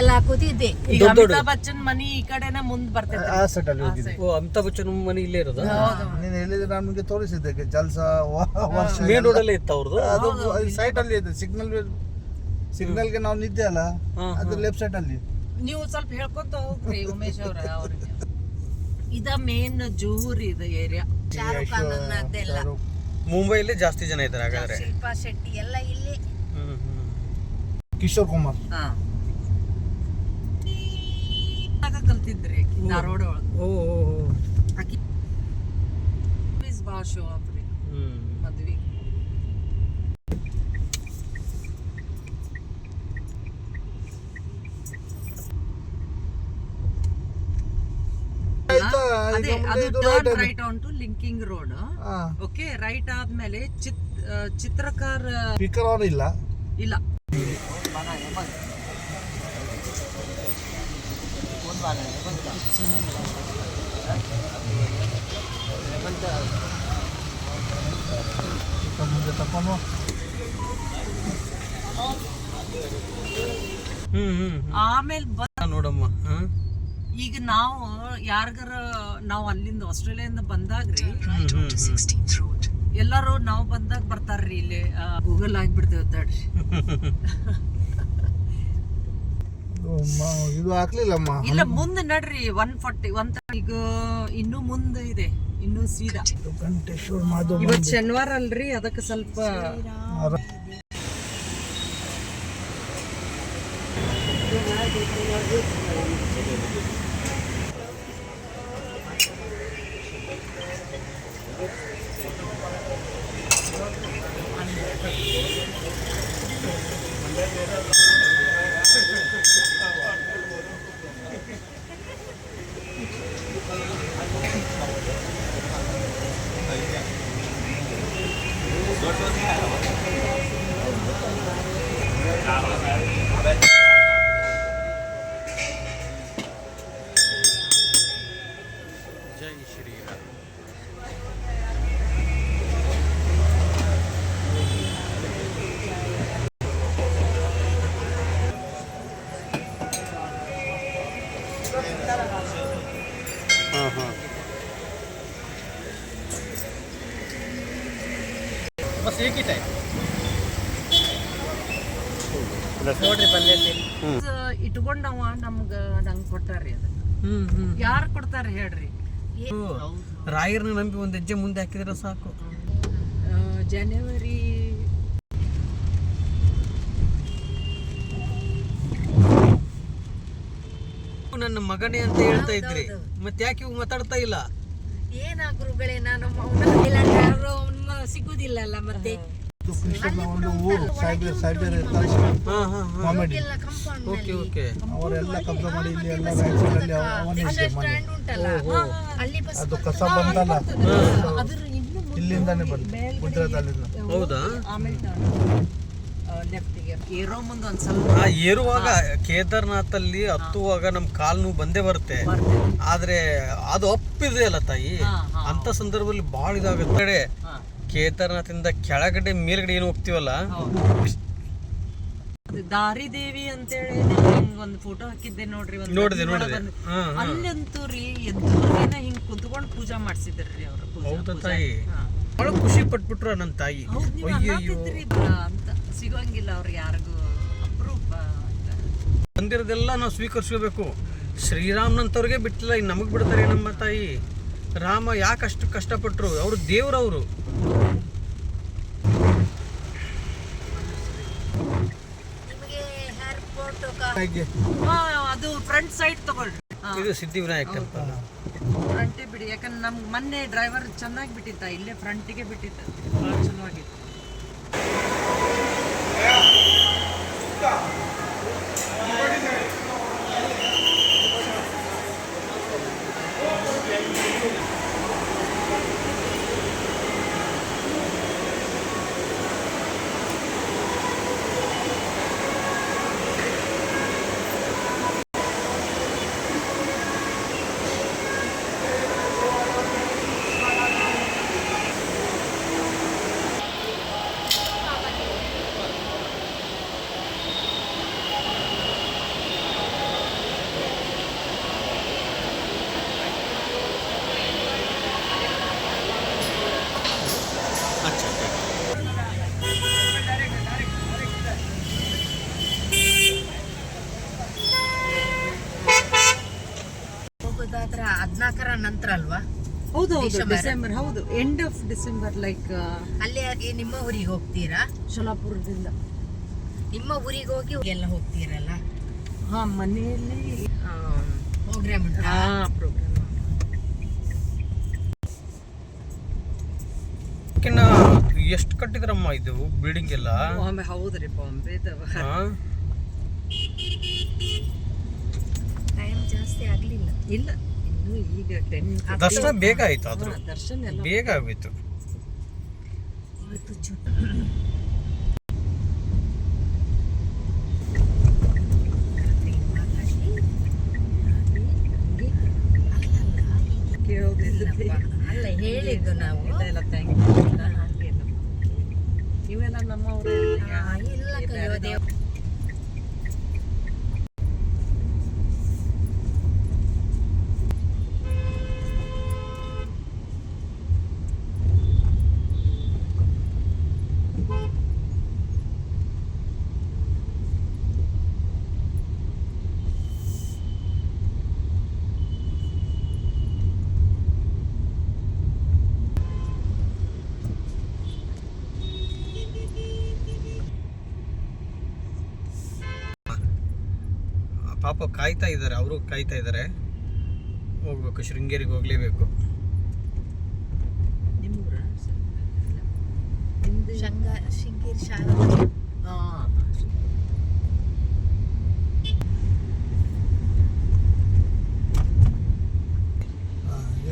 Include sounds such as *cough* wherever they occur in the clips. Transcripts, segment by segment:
ಎಲ್ಲ ಹಾಕೋತಿದ್ದೆ ಈಗ ದೊಡ್ಡ ದೊಡ್ಡ ಅಮಿತಾಬ್ ಬಚ್ಚನ್ ಮನಿ ಈ ಕಡೆನ ಮುಂದ್ ಬರ್ತೈತೆ ಆ ಸೆಟ್ ಅಲ್ಲಿ ಹೋಗಿದ್ದೆ. ಓ ಅಮಿತಾಬ್ ಬಚ್ಚನ್ ಮನಿ ಇಲ್ಲೇ ಇರೋದು? ನೀನು ಹೇಳಿದ್ರೆ ನಾನು ನಿಮಗೆ ತೋರಿಸಿದ್ದೆ ಜಲ್ಸ ವರ್ಷ ಮೇನ್ ರೋಡ್ ಅಲ್ಲೇ ಇತ್ತು ಅವ್ರದ್ದು ಅದು ಸೈಟ್ ಅಲ್ಲಿ ಇದೆ ಸಿಗ್ನಲ್ಗೆ ನಾವು ನಿದ್ದೆ ಅಲ್ಲ? ಅದು ಲೆಫ್ಟ್ ಸೈಡ್ ಅಲ್ಲಿ. ನೀವು ಸ್ವಲ್ಪ ಹೇಳ್ಕೊಂತ ಹೋಗ್ರಿ ಉಮೇಶ್ ಅವ್ರ ಅವ್ರಿಗೆ. ಇದ ಮೇನ್ ಜೂರ್ ಇದು ಏರಿಯಾ ಶಾರುಖ್ ಖಾನ್ ಅದೆಲ್ಲ ಮುಂಬೈಲಿ ಜಾಸ್ತಿ ಜನ ಇದ್ದಾರೆ ಹಾಗಾದ್ರೆ. ಶಿಲ್ಪಾ ಶೆಟ್ಟಿ ಎಲ್ಲ ಇಲ್ಲಿ. ಹ್ಮ್ ಹ್ಮ್. ಕಿಶೋರ್ ಕುಮಾರ್. ಹಾ. ಕಲ್ತಿದ್ರಿ ಧಾರವಾಡ ಒಳಗೆ ಓ ಓ, ಓ. ಆಕಿ ಭಾಳ ಶೋ ಆಫ್ ರೀ ಮದ್ವಿ. ಆಯ್ತಾ? ಅದೇ ಅದು ಇದು turn right on to linking road okay right ಆದ್ಮೇಲೆ ಚಿತ್ ಚಿತ್ರಕಾರ ಸ್ಪೀಕರ್ ಇಲ್ಲ. ಇಲ್ಲ ಮುಂದೆ ತಕೊಂಡು ಹ್ಮ್ ಹ್ಮ್ ಆಮೇಲೆ. ನೋಡಮ್ಮ? ಈಗ ನಾವು ಯಾರಿಗಾರ ನಾವು ಅಲ್ಲಿಂದ ಆಸ್ಟ್ರೇಲಿಯಾದಿಂದ ಬಂದಾಗ್ರಿ. ಎಲ್ಲಾರು ನಾವು ಬಂದಾಗ ಬರ್ತಾರ್ರಿ ಇಲ್ಲಿ ಗೂಗಲ್ ಆಗಿಬಿಡ್ತೇವೆ ತಡ್ರಿ *laughs* ಇದು ಹಾಕ್ಲಿಲ್ಲಮ್ಮ. ಇಲ್ಲ ಮುಂದೆ ನಡ್ರಿ ಒನ್ ಫಾರ್ಟಿ ಒನ್ ಈಗ ಇನ್ನೂ ಮುಂದೆ ಇದೆ. ಇನ್ನೂ ಸೀದಾ. ಇವತ್ತು ಶನಿವಾರ ಅಲ್ರಿ ಅದಕ್ಕೆ ಸ್ವಲ್ಪ ಶರೀರ ಹಾಂ बस ಬಸ್ ಏಕಿದೆ ನೋಡ್ರಿ ಪಲ್ಯಕ್ಕೆ ಇಟ್ಕೊಂಡವ ನಮ್ಗ ನಂಗೆ ಕೊಟ್ಟಾರ್ರಿ ಅದನ್ನ. ಯಾರು ಕೊಡ್ತಾರೆ ಹೇಳ್ರಿ? ರಾಯರ್ನ ನಂಬಿ ಒಂದು ಹೆಜ್ಜೆ ಮುಂದೆ ಹಾಕಿದ್ರೆ ಸಾಕು. ಜನವರಿ ನನ್ನ ಮಗನೇ ಅಂತ ಹೇಳ್ತಾ ಇದ್ರಿ. ಮತ್ತೆ ಯಾಕೆ ಇವಾಗ ಮಾತಾಡ್ತಾ ಇಲ್ಲ? ಏನಾಗ್ರುಗಳೇ ಗುರುಗಳೇ ನಾನು ಮೌನ ಇಲ್ಲ ಯಾರು ಅವ್ನ ಸಿಗುದಿಲ್ಲಲ್ಲ ಮತ್ತೆ. ಇದು ಕೃಷ್ಣನ ಒಂದು ಊರು ಸೈಬರ್ ಸೈಬರ್ ಇರ್ತಾರೆ. ಹಾ ಹಾ ಹಾ. ಕಾಮಿಡಿ. Compound okay okay. ಅವರೆಲ್ಲ ಕಬ್ಜ ಮಾಡಿ ಇಲ್ಲಿ ಎಲ್ಲ ಅವನೇ ಇದೆ ಅದು ಕಸ ಬಂತಲ್ಲ? ಇಲ್ಲಿಂದಾನೆ ಬಂತು ಗುಜರಾತ್ ಹೌದಾ? ಆಮೇಲೆ ಲೆಫ್ಟಿಗೆ ಏರೋ ಮುಂದೆ ಸ್ವಲ್ಪ ಆ ಏರುವಾಗ ಕೇದಾರ್ನಾಥ್ ಅಲ್ಲಿ ಹತ್ತುವಾಗ ನಮ್ ಕಾಲ್ ನೋವು ಬಂದೇ ಬರುತ್ತೆ. ಆದ್ರೆ ಅದು ಅಪ್ಪಿದೆ ಅಲ್ಲ ತಾಯಿ. ಅಂತ ಸಂದರ್ಭದಲ್ಲಿ ಬಹಳ ಇದಾಗುತ್ತೆ. ಕಡೆ ಕೇದಾರ್ನಾಥ್ ಕೇದಾರ್ನಾಥಿಂದ ಕೆಳಗಡೆ ಮೇಲ್ಗಡೆ ಏನು ಹೋಗ್ತೀವಲ್ಲ? ದಾರಿ ದೇವಿ ದಾರಿದೇವಿ ಅಂತೇಳಿ ಒಂದು ಫೋಟೋ ಹಾಕಿದ್ದೆ ನೋಡ್ರಿ ಒಂದ್ ನೋಡಿದೆ, ನೋಡಿದೆ. ಅಲ್ಲಂತೂ ರೀ ಎದ್ದಿನ ಹಿಂಗ್ ಕುತ್ಕೊಂಡು ಪೂಜಾ ಮಾಡ್ಸಿದ್ರಿ ಅವ್ರ ಪೂಜಾ ಹೌದಾ ತಾಯಿ. ಬಹಳ ಖುಷಿ ಪಟ್ಬಿಟ್ರು ನನ್ನ ತಾಯಿ. ಅಂತ. ಸಿಗೋಂಗಿಲ್ಲ ಅವ್ರ ಯಾರಿಗೂ. ಅಪರೂಪ ಬಂದಿರೋದೆಲ್ಲ ನಾವು ಸ್ವೀಕರಿಸ್ಕೋಬೇಕು. ಶ್ರೀರಾಮ್ನಂತವ್ರಿಗೆ ಬಿಟ್ಟಿಲ್ಲ ಇನ್ನು ನಮಗೆ ಬಿಡ್ತಾರೆ ನಮ್ಮ ತಾಯಿ. ರಾಮ ಯಾಕೆ ಅಷ್ಟು ಕಷ್ಟಪಟ್ಟರು ಅವರು ದೇವ್ರವರು ನಿಮಗೆ ಏರ್ಪೋರ್ಟ್ ಹಾಗೆ. ಹಾ, ಅದು ಫ್ರಂಟ್ ಸೈಡ್ ತಗೊಳ್ರಿ. ಇದು ಸಿದ್ಧಿವಿನಾಯಕ ಟೆಂಪಲ್ ಫ್ರಂಟೇ ಬಿಡಿ ಯಾಕಂದ್ರೆ ನಮ್ಗೆ ಮೊನ್ನೆ ಡ್ರೈವರ್ ಚೆನ್ನಾಗಿ ಬಿಟ್ಟಿದ್ದ ಇಲ್ಲೇ ಫ್ರಂಟಿಗೆ ಬಿಟ್ಟಿದ್ದ. ಚಲೋ ಆಗಿತ್ತು. ನಂತರ ಅಲ್ವಾ? ಹೌದು ಹೌದು ಡಿಸೆಂಬರ್. ಡಿಸೆಂಬರ್ ಹೌದು. ಎಂಡ್ ಆಫ್ ಡಿಸೆಂಬರ್ ಲೈಕ್ ಅಲ್ಲಿ ನಿಮ್ಮ ಊರಿಗೆ ಹೋಗ್ತೀರಾ? ಸೋಲಾಪುರದಿಂದ ನಿಮ್ಮ ಊರಿಗೆ ಹೋಗಿ ಎಲ್ಲ ಹೋಗ್ತೀರಲ್ಲ? ಹಾ ಮನೆಯಲ್ಲಿ. ಪ್ರೋಗ್ರಾಮ್ ಉಂಟಾ? ಹಾ ಪ್ರೋಗ್ರಾಮ್ ಎಷ್ಟು ಕಟ್ಟಿದ್ರಮ್ಮ ಇದು ಬಿಲ್ಡಿಂಗ್ ಎಲ್ಲ? ಬಾಂಬೆ ಹೌದ್ರಿ ಬಾಂಬೆ ಹಾ? ಟೈಮ್ ಜಾಸ್ತಿ ಆಗ್ಲಿಲ್ಲ. ಇಲ್ಲ. ಇನ್ನು ಈಗ ಟೆನ್ ದರ್ಶನ ಬೇಗ ಆಯ್ತು ಅದ್ರ ದರ್ಶನ ಎಲ್ಲ ಬೇಗ ಆಗೋಯ್ತು. ಇವತ್ತು ಚು ಕೇಳೋದಿಲ್ಲ ಅಲ್ಲ ಹೇಳಿದ್ದು ನಾವು. ಇಲ್ಲ ಇಲ್ಲ ತ್ಯಾಂಕ್ ಯು ನೀವೆಲ್ಲ ನಮ್ಮವ್ರೆ ಆ, ಇಲ್ಲ ಕಲಿಯೋ ದೇವ ಪಾಪ ಕಾಯ್ತಾ ಇದ್ದಾರೆ ಅವರು ಕಾಯ್ತಾ ಇದ್ದಾರೆ. ಹೋಗ್ಬೇಕು ಶೃಂಗೇರಿಗೆ ಹೋಗ್ಲೇಬೇಕು.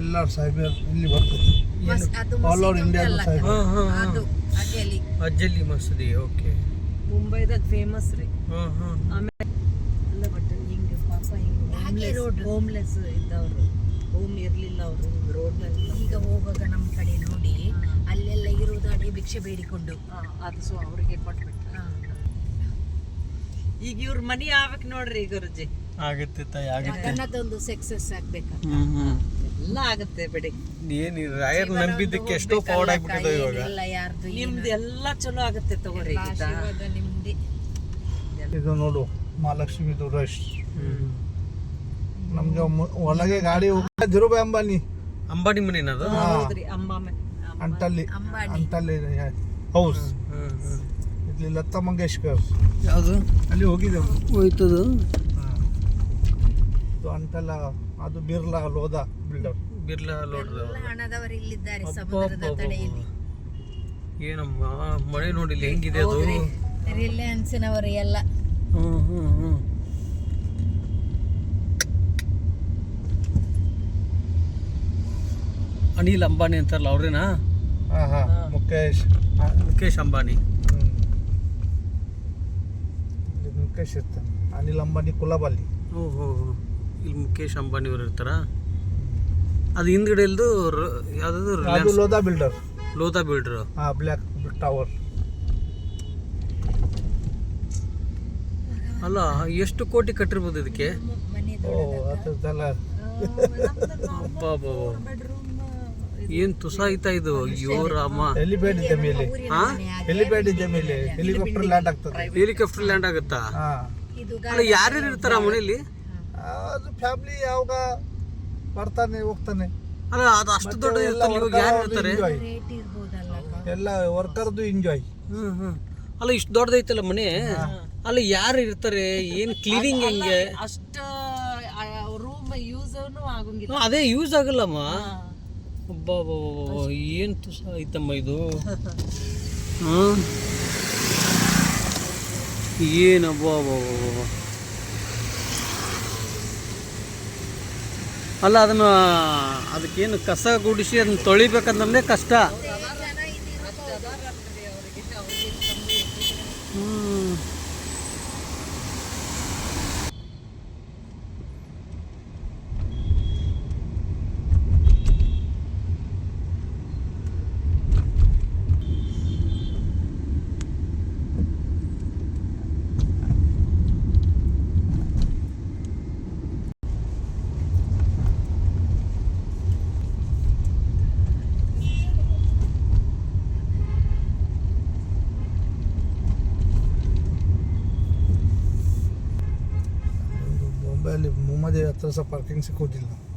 ಎಲ್ಲ ಸೈಬರ್ ಇಲ್ಲಿ ಬರ್ತದೆ over ಮಸೀದಿ ಓಕೆ. ಮುಂಬೈದಾಗ ಫೇಮಸ್ ರೀ. ಹ್ಮ್ ಹ್ಮ್ ಆಮೇಲೆ ಹಿಂಗೆ ಹೋಮ್ಲೆಸ್ ಇದ್ದವ್ರು. ಹೋಮ್ ಇರಲಿಲ್ಲ ಅವರು ರೋಡ್ ರೋಡ್ನಲ್ಲಿ ಈಗ ಹೋಗುವಾಗ ನಮ್ಮ ಕಡೆ ನೋಡಿ ಅಲ್ಲೆಲ್ಲ ಇರುವುದು ಭಿಕ್ಷೆ ಬೇಡಿಕೊಂಡು. ಅದು ಸೊ ಅವರಿಗೆ ಕೊಟ್ಬಿಟ್ಟು ಈಗ ಇವ್ರ ಮನಿ ಆಗ್ಬೇಕು ನೋಡ್ರಿ ಗುರುಜಿ. ಆಗುತ್ತೆ ತಾಯಿ ಆಗುತ್ತೆ. ಅನ್ನದೊಂದು ಸಕ್ಸಸ್ ಆಗ್ಬೇಕು ಎಲ್ಲ ಆಗುತ್ತೆ ಬಿಡಿ. ಏನು ರಾಯರ್ ನಂಬಿದ್ದಕ್ಕೆ ಎಷ್ಟೋ ಫಾರ್ವರ್ಡ್ ಆಗ್ಬಿಟ್ಟಿದೆ ಇವಾಗ. ನಿಮ್ದು ಎಲ್ಲ ಚಲೋ ಆಗತ್ತೆ ತಗೋರಿ ನಿಮ್ದೇ. ಇದು ನೋಡು ಮಹಾಲಕ್ಷ್ಮಿದು ರಶ್ ನಮ್ಗೆ ಒಳಗೆ ಗಾಡಿ ಹೋಗ್ತಾ ಧಿರುಭಾಯ್ ಅಂಬಾನಿ. ಅಂಬಾನಿ ಮನೇನದು ಅದು ಅಂತಲ್ಲಿ ಅಂಟಲ್ಲಿ. ಹೌಸ್. ಇಲ್ಲಿ ಲತಾ ಮಂಗೇಶ್ಕರ್. ಯಾವುದು? ಅಲ್ಲಿ ಹೋಗಿದ್ದೆವು ಹೋಯ್ತದು. ಅಂಟಲ್ಲ ಅದು ಬಿರ್ಲಾ ಲೋದಾ ಬಿಲ್ಡರ್. ಬಿರ್ಲಾ ಲೋಡ್ದು. ಎಲ್ಲ ಹಣದವರು ಇಲ್ಲಿದ್ದಾರೆ ಸಮುದ್ರದ ತಡೆಯಲ್ಲಿ. ಏನಮ್ಮ ಮಳೆ ನೋಡಿಲ್ಲ ಹೆಂಗಿದೆ ಅದು? ರಿಲಯನ್ಸ್ನವರು ಎಲ್ಲ. ಹ್ಮ್ ಹ್ಮ್ ಹ್ಮ್. ಅನಿಲ್ ಅಂಬಾನಿ ಅಂತಾರಲ್ಲ ಅವ್ರೇನಾ? ಹಾ ಹಾ ಮುಖೇಶ್ ಮುಖೇಶ್ ಅಂಬಾನಿ. ಮುಖೇಶ್ ಇರ್ತಾನೆ. ಅನಿಲ್ ಅಂಬಾನಿ ಕುಲಾಬಲ್ಲಿ ಓಹೋ. ಇಲ್ಲಿ ಮುಖೇಶ್ ಅಂಬಾನಿ ಅವ್ರು ಇರ್ತಾರ? ಅದು ಹಿಂದ್ಗಡೆ ಇಲ್ದು ಯಾವ್ದು ಅದು ಲೋದಾ ಬಿಲ್ಡರ್. ಲೋಧಾ ಬಿಲ್ಡರ್. ಹಾಂ ಬ್ಲ್ಯಾಕ್ ಟವರ್. ಅಲ್ಲ ಎಷ್ಟು ಕೋಟಿ ಕಟ್ಟಿರ್ಬೋದು ಇದಕ್ಕೆ? ಓ ಅದೆಲ್ಲ ಅಬ್ಬಾ ಏನ್ ತುಸಾಯ್ತಾ ಇದು? ಅಯ್ಯೋ ರಾಮ. ಹೆಲಿಪ್ಯಾಡ್ ಇದೆ ಮೇಲೆ? ಹಾ ಹೆಲಿಪ್ಯಾಡ್ ಇದೆ ಮೇಲೆ? ಹೆಲಿಕಾಪ್ಟರ್ ಲ್ಯಾಂಡ್ ಆಗ್ತದೆ. ಹೆಲಿಕಾಪ್ಟರ್ ಲ್ಯಾಂಡ್ ಆಗುತ್ತಾ? ಇದು ಅಲ್ಲ ಯಾರ್ಯಾರು ಇರ್ತಾರ ಮನೆಯಲ್ಲಿ? ಮನೇಲಿ ಅದು ಫ್ಯಾಮಿಲಿ ಯಾವಾಗ ಬರ್ತಾನೆ ಹೋಗ್ತಾನೆ. ಅಲ್ಲ ಅದು ಅಷ್ಟು ದೊಡ್ಡ ಇರ್ತಲ್ಲ ಇವಾಗ ಯಾರು ಇರ್ತಾರೆ? ಎಲ್ಲ ವರ್ಕರ್ದು ಎಂಜಾಯ್ ಹ್ಮ್ ಹ್ಮ್. ಅಲ್ಲ ಇಷ್ಟು ದೊಡ್ಡದೈತಲ್ಲ ಮನೆ? ಅಲ್ಲ ಯಾರು ಇರ್ತಾರೆ? ಏನು ಕ್ಲೀನಿಂಗ್ ಹೆಂಗೆ? ಅಷ್ಟು ರೂಮ್ ಯೂಸ್ ಅದೇ ಯೂಸ್ ಆಗಲ್ಲಮ್ಮ. ಏನ್ ತುಸ ಐತಮ್ಮ ಇದು? *laughs* ಹ್ಮ್ ಏನಬ್ಬಾ ಅಲ್ಲ ಅದನ್ನ ಅದಕ್ಕೇನು ಕಸ ಗುಡಿಸಿ ಅದನ್ನ ತೊಳಿಬೇಕಂದ್ರೆ ಕಷ್ಟ. दे हत्र पार्किंग से दिला